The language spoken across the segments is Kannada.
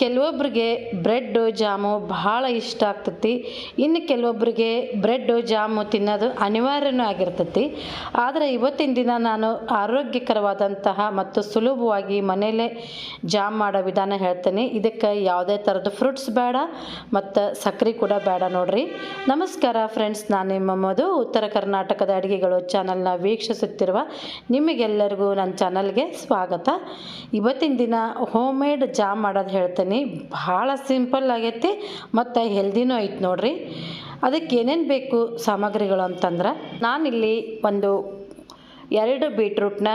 ಕೆಲವೊಬ್ರಿಗೆ ಬ್ರೆಡ್ಡು, ಜಾಮು ಬಹಳ ಇಷ್ಟ ಆಗ್ತತಿ. ಇನ್ನು ಕೆಲವೊಬ್ಬರಿಗೆ ಬ್ರೆಡ್ಡು, ಜಾಮು ತಿನ್ನೋದು ಅನಿವಾರ್ಯನೂ ಆಗಿರ್ತತಿ. ಆದರೆ ಇವತ್ತಿನ ದಿನ ನಾನು ಆರೋಗ್ಯಕರವಾದಂತಹ ಮತ್ತು ಸುಲಭವಾಗಿ ಮನೆಯಲ್ಲೇ ಜಾಮ್ ಮಾಡೋ ವಿಧಾನ ಹೇಳ್ತೀನಿ. ಇದಕ್ಕೆ ಯಾವುದೇ ಥರದ ಫ್ರೂಟ್ಸ್ ಬೇಡ ಮತ್ತು ಸಕ್ಕರೆ ಕೂಡ ಬೇಡ ನೋಡ್ರಿ. ನಮಸ್ಕಾರ ಫ್ರೆಂಡ್ಸ್, ನಾನು ನಿಮ್ಮ ಮಧು. ಉತ್ತರ ಕರ್ನಾಟಕದ ಅಡುಗೆಗಳು ಚಾನಲ್ನ ವೀಕ್ಷಿಸುತ್ತಿರುವ ನಿಮಗೆಲ್ಲರಿಗೂ ನನ್ನ ಚಾನಲ್ಗೆ ಸ್ವಾಗತ. ಇವತ್ತಿನ ದಿನ ಹೋಮ್ ಮೇಡ್ ಜಾಮ್ ಮಾಡೋದು ಹೇಳ್ತೀನಿ. ಭಾಳ ಸಿಂಪಲ್ ಆಗೈತಿ, ಮತ್ತು ಹೆಲ್ದಿನೂ ಐತೆ ನೋಡ್ರಿ. ಅದಕ್ಕೆ ಏನೇನು ಬೇಕು ಸಾಮಗ್ರಿಗಳು ಅಂತಂದ್ರೆ ನಾನಿಲ್ಲಿ ಒಂದು ಎರಡು ಬೀಟ್ರೂಟ್ನ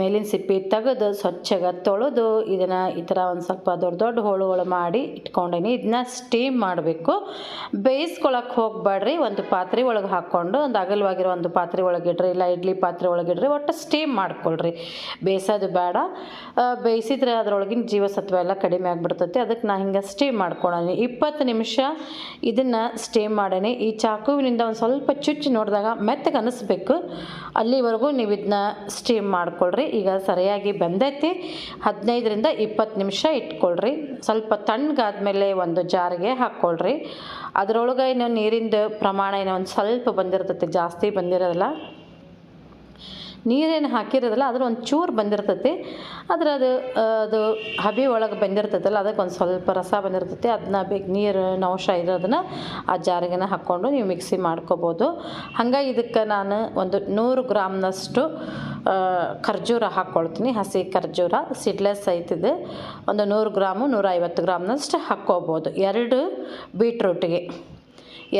ಮೇಲಿನ ಸಿಪ್ಪಿ ತೆಗೆದು ಸ್ವಚ್ಛಗೆ ತೊಳೆದು ಇದನ್ನು ಈ ಥರ ಒಂದು ಸ್ವಲ್ಪ ದೊಡ್ಡ ದೊಡ್ಡ ಹೋಳುಗಳು ಮಾಡಿ ಇಟ್ಕೊಂಡೀನಿ. ಇದನ್ನ ಸ್ಟೀಮ್ ಮಾಡಬೇಕು. ಬೇಯಿಸ್ಕೊಳಕ್ಕೆ ಹೋಗಬೇಡ್ರಿ. ಒಂದು ಪಾತ್ರೆ ಒಳಗೆ ಹಾಕ್ಕೊಂಡು ಒಂದು ಅಗಲವಾಗಿರೋ ಒಂದು ಪಾತ್ರೆ ಒಳಗಿಡ್ರಿ ಇಲ್ಲ ಇಡ್ಲಿ ಪಾತ್ರೆ ಒಳಗಿಡ್ರಿ ಒಟ್ಟು ಸ್ಟೀಮ್ ಮಾಡ್ಕೊಳ್ರಿ. ಬೇಯಿಸೋದು ಬೇಡ. ಬೇಯಿಸಿದ್ರೆ ಅದರೊಳಗಿನ ಜೀವಸತ್ವ ಎಲ್ಲ ಕಡಿಮೆ ಆಗಿಬಿಡ್ತೈತಿ. ಅದಕ್ಕೆ ನಾನು ಹಿಂಗೆ ಸ್ಟೀಮ್ ಮಾಡ್ಕೊಳ್ಳೋನಿ ಇಪ್ಪತ್ತು ನಿಮಿಷ ಇದನ್ನು ಸ್ಟೀಮ್ ಮಾಡೇನಿ. ಈ ಚಾಕುವಿನಿಂದ ಒಂದು ಸ್ವಲ್ಪ ಚುಚ್ಚಿ ನೋಡಿದಾಗ ಮೆತ್ತಗೆ ಅನ್ನಿಸ್ಬೇಕು ಅಲ್ಲಿವರೆಗೂ ನೀವು ಇದನ್ನ ಸ್ಟೀಮ್ ಮಾಡ್ಕೊಳ್ರಿ ಈಗ ಸರಿಯಾಗಿ ಬೆಂದೈತಿ. ಹದಿನೈದರಿಂದ ಇಪ್ಪತ್ತು ನಿಮಿಷ ಇಟ್ಕೊಳ್ರಿ. ಸ್ವಲ್ಪ ತಣ್ಣಗಾದ್ಮೇಲೆ ಒಂದು ಜಾರಿಗೆ ಹಾಕ್ಕೊಳ್ರಿ. ಅದರೊಳಗೆ ಇನ್ನು ನೀರಿಂದು ಪ್ರಮಾಣ ಏನೋ ಒಂದು ಸ್ವಲ್ಪ ಬಂದಿರ್ತೈತಿ. ಜಾಸ್ತಿ ಬಂದಿರೋದಿಲ್ಲ. ನೀರೇನು ಹಾಕಿರೋದಲ್ಲ ಅದ್ರ ಒಂದು ಚೂರು ಬಂದಿರ್ತೈತಿ. ಆದ್ರೆ ಅದು ಅದು ಹಬೆ ಒಳಗೆ ಬಂದಿರ್ತೈತಲ್ಲ, ಅದಕ್ಕೆ ಒಂದು ಸ್ವಲ್ಪ ರಸ ಬಂದಿರ್ತೈತಿ. ಅದನ್ನ ಬೇಕು ನೀರಿನ ಅಂಶ ಇರೋದನ್ನ ಆ ಜಾರಿಗೆನ ಹಾಕ್ಕೊಂಡು ನೀವು ಮಿಕ್ಸಿ ಮಾಡ್ಕೋಬೋದು. ಹಂಗೆ ಇದಕ್ಕೆ ನಾನು ಒಂದು ನೂರು ಗ್ರಾಮ್ನಷ್ಟು ಖರ್ಜೂರ ಹಾಕ್ಕೊಳ್ತೀನಿ ಹಸಿ ಖರ್ಜೂರ, ಸಿಡ್ಲೆಸ್ ಐತಿದೆ ಒಂದು ನೂರು ಗ್ರಾಮು ನೂರೈವತ್ತು ಗ್ರಾಮ್ನಷ್ಟು ಹಾಕ್ಕೋಬೋದು. ಎರಡು ಬೀಟ್ರೂಟಿಗೆ.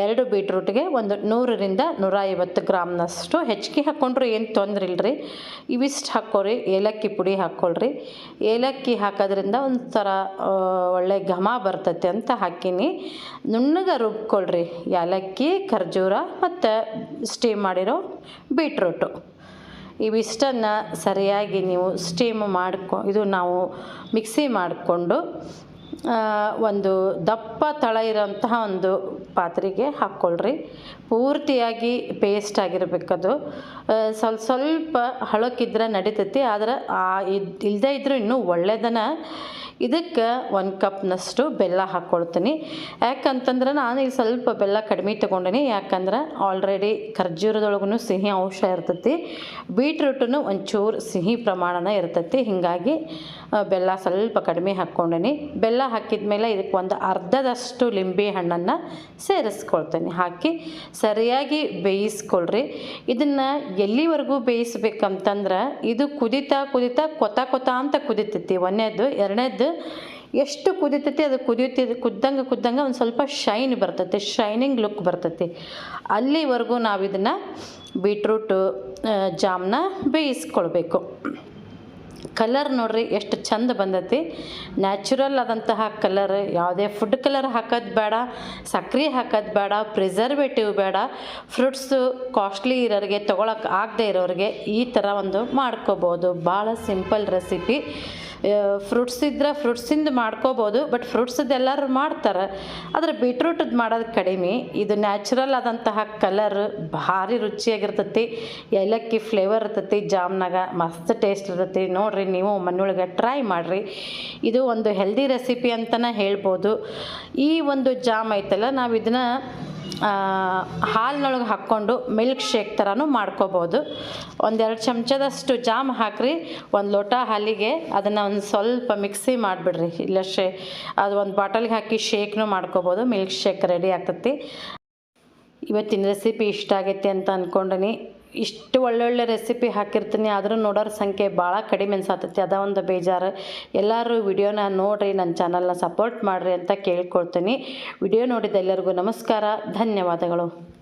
ಎರಡು ಬೀಟ್ರೂಟ್ಗೆ ಒಂದು ನೂರರಿಂದ ನೂರ ಐವತ್ತು ಗ್ರಾಮ್ನಷ್ಟು ಹೆಚ್ಚಿಗೆ ಹಾಕ್ಕೊಂಡ್ರೆ ಏನು ತೊಂದರೆ ಇಲ್ಲರಿ ಇವಿಷ್ಟು ಹಾಕ್ಕೊರಿ, ಏಲಕ್ಕಿ ಪುಡಿ ಹಾಕ್ಕೊಳ್ರಿ. ಏಲಕ್ಕಿ ಹಾಕೋದ್ರಿಂದ ಒಂಥರ ಒಳ್ಳೆ ಘಮ ಬರ್ತೈತೆ ಅಂತ ಹಾಕೀನಿ. ನುಣ್ಣಗೆ ರುಬ್ಕೊಳ್ರಿ, ಏಲಕ್ಕಿ, ಖರ್ಜೂರ ಮತ್ತು ಸ್ಟೀಮ್ ಮಾಡಿರೋ ಬೀಟ್ರೂಟು. ಇವಿಷ್ಟನ್ನು ಸರಿಯಾಗಿ ನೀವು ಸ್ಟೀಮ್ ಮಾಡ್ಕೊ, ಇದು ನಾವು ಮಿಕ್ಸಿ ಮಾಡಿಕೊಂಡು ಒಂದು ದಪ್ಪ ತಳ ಇರೋಂತಹ ಒಂದು ಪಾತ್ರೆಗೆ ಹಾಕ್ಕೊಳ್ರಿ. ಪೂರ್ತಿಯಾಗಿ ಪೇಸ್ಟ್ ಆಗಿರಬೇಕದು. ಸ್ವಲ್ಪ ಸ್ವಲ್ಪ ಹಳಕ್ಕಿದ್ರೆ ನಡಿತೈತಿ, ಆದ್ರೆ ಇಲ್ಲದೇ ಇದ್ದರೂ ಇನ್ನೂ ಒಳ್ಳೆಯದನ್ನ ಇದಕ್ಕೆ ಒಂದು ಕಪ್ನಷ್ಟು ಬೆಲ್ಲ ಹಾಕ್ಕೊಳ್ತೀನಿ. ಯಾಕಂತಂದ್ರೆ ನಾನು ಇಲ್ಲಿ ಸ್ವಲ್ಪ ಬೆಲ್ಲ ಕಡಿಮೆ ತೊಗೊಂಡಿನಿ. ಯಾಕಂದ್ರೆ ಆಲ್ರೆಡಿ ಖರ್ಜೂರದೊಳಗೂ ಸಿಹಿ ಅಂಶ ಇರ್ತೈತಿ. ಬೀಟ್ರೂಟೂ ಒಂಚೂರು ಸಿಹಿ ಪ್ರಮಾಣನ ಇರ್ತೈತಿ. ಹೀಗಾಗಿ ಬೆಲ್ಲ ಸ್ವಲ್ಪ ಕಡಿಮೆ ಹಾಕ್ಕೊಂಡಿನಿ. ಬೆಲ್ಲ ಹಾಕಿದ ಮೇಲೆ ಇದಕ್ಕೆ ಒಂದು ಅರ್ಧದಷ್ಟು ಲಿಂಬೆ ಹಣ್ಣನ್ನು ಸೇರಿಸ್ಕೊಳ್ತೀನಿ. ಹಾಕಿ ಸರಿಯಾಗಿ ಬೇಯಿಸ್ಕೊಳ್ರಿ. ಇದನ್ನು ಎಲ್ಲಿವರೆಗೂ ಬೇಯಿಸ್ಬೇಕಂತಂದ್ರೆ ಇದು ಕುದಿತಾ ಕುದಿತಾ ಕೊತ ಕೊತ ಅಂತ ಕುದಿತೈತಿ. ಒಂದನೇದು, ಎರಡನೇದು ಎಷ್ಟು ಕುದಿತೈತಿ ಅದು ಕುದಿಯುತ್ತೆ, ಕುದ್ದಂಗೆ ಕುದ್ದಂಗೆ ಒಂದು ಸ್ವಲ್ಪ ಶೈನ್ ಬರ್ತೈತೆ ಶೈನಿಂಗ್ ಲುಕ್ ಬರ್ತೈತಿ. ಅಲ್ಲಿವರೆಗೂ ನಾವು ಇದನ್ನು ಬೀಟ್ರೂಟು ಜಾಮ್ನ ಬೇಯಿಸ್ಕೊಳ್ಬೇಕು. ಕಲರ್ ನೋಡ್ರಿ ಎಷ್ಟು ಚಂದ ಬಂದೈತಿ. ನ್ಯಾಚುರಲ್ ಆದಂತಹ ಕಲರ್ ಯಾವುದೇ ಫುಡ್ ಕಲರ್ ಹಾಕೋದು ಬೇಡ ಸಕ್ಕರೆ ಹಾಕೋದು ಬೇಡ ಪ್ರಿಸರ್ವೇಟಿವ್ ಬೇಡ ಫ್ರೂಟ್ಸು ಕಾಸ್ಟ್ಲಿ ಇರೋರಿಗೆ ತೊಗೊಳಕ್ಕೆ ಆಗದೆ ಇರೋರಿಗೆ ಈ ಥರ ಒಂದು ಮಾಡ್ಕೋಬೋದು. ಭಾಳ ಸಿಂಪಲ್ ರೆಸಿಪಿ ಫ್ರೂಟ್ಸ್ ಇದ್ರೆ ಫ್ರೂಟ್ಸಿಂದ ಮಾಡ್ಕೋಬೋದು ಬಟ್ ಫ್ರೂಟ್ಸದ್ದು ಎಲ್ಲರೂ ಮಾಡ್ತಾರೆ. ಆದರೆ ಬೀಟ್ರೂಟದ್ದು ಮಾಡೋದು ಕಡಿಮೆ. ಇದು ನ್ಯಾಚುರಲ್ ಆದಂತಹ ಕಲರ್ ಭಾರಿ ರುಚಿಯಾಗಿರ್ತೈತಿ. ಏಲಕ್ಕಿ ಫ್ಲೇವರ್ ಇರ್ತೈತಿ, ಜಾಮ್ನಾಗ ಮಸ್ತ್ ಟೇಸ್ಟ್ ಇರ್ತೈತಿ. ನೋಡಿರಿ ನೀವು ಮನೆಯೊಳಗೆ ಟ್ರೈ ಮಾಡಿರಿ. ಇದು ಒಂದು ಹೆಲ್ದಿ ರೆಸಿಪಿ ಅಂತಲೇ ಹೇಳ್ಬೋದು. ಈ ಒಂದು ಜಾಮ್ ಐತಲ್ಲ, ನಾವು ಇದನ್ನು ಹಾಲಿನೊಳಗೆ ಹಾಕ್ಕೊಂಡು ಮಿಲ್ಕ್ ಶೇಕ್ ಥರನೂ ಮಾಡ್ಕೋಬೋದು. ಒಂದೆರಡು ಚಮಚದಷ್ಟು ಜಾಮ್ ಹಾಕ್ರಿ, ಒಂದು ಲೋಟ ಹಾಲಿಗೆ ಅದನ್ನು ಒಂದು ಸ್ವಲ್ಪ ಮಿಕ್ಸಿ ಮಾಡಿಬಿಡ್ರಿ. ಇಲ್ಲ ಶೇ, ಅದು ಒಂದು ಬಾಟಲ್ಗೆ ಹಾಕಿ ಶೇಕ್ನೂ ಮಾಡ್ಕೋಬೋದು, ಮಿಲ್ಕ್ ಶೇಕ್ ರೆಡಿ ಆಗ್ತತಿ. ಇವತ್ತಿನ ರೆಸಿಪಿ ಇಷ್ಟ ಆಗೈತಿ ಅಂತ ಅಂದ್ಕೊಂಡಿನಿ ಇಷ್ಟು ಒಳ್ಳೊಳ್ಳೆ ರೆಸಿಪಿ ಹಾಕಿರ್ತೀನಿ, ಆದರೂ ನೋಡೋರ ಸಂಖ್ಯೆ ಭಾಳ ಕಡಿಮೆ ಅನ್ಸಾತೈತಿ. ಅದ ಒಂದು ಬೇಜಾರು. ಎಲ್ಲರೂ ವಿಡಿಯೋನ ನೋಡಿರಿ ನನ್ನ ಚಾನಲ್ನ ಸಪೋರ್ಟ್ ಮಾಡಿರಿ ಅಂತ ಕೇಳ್ಕೊಳ್ತೀನಿ. ವಿಡಿಯೋ ನೋಡಿದ ಎಲ್ಲರಿಗೂ ನಮಸ್ಕಾರ, ಧನ್ಯವಾದಗಳು.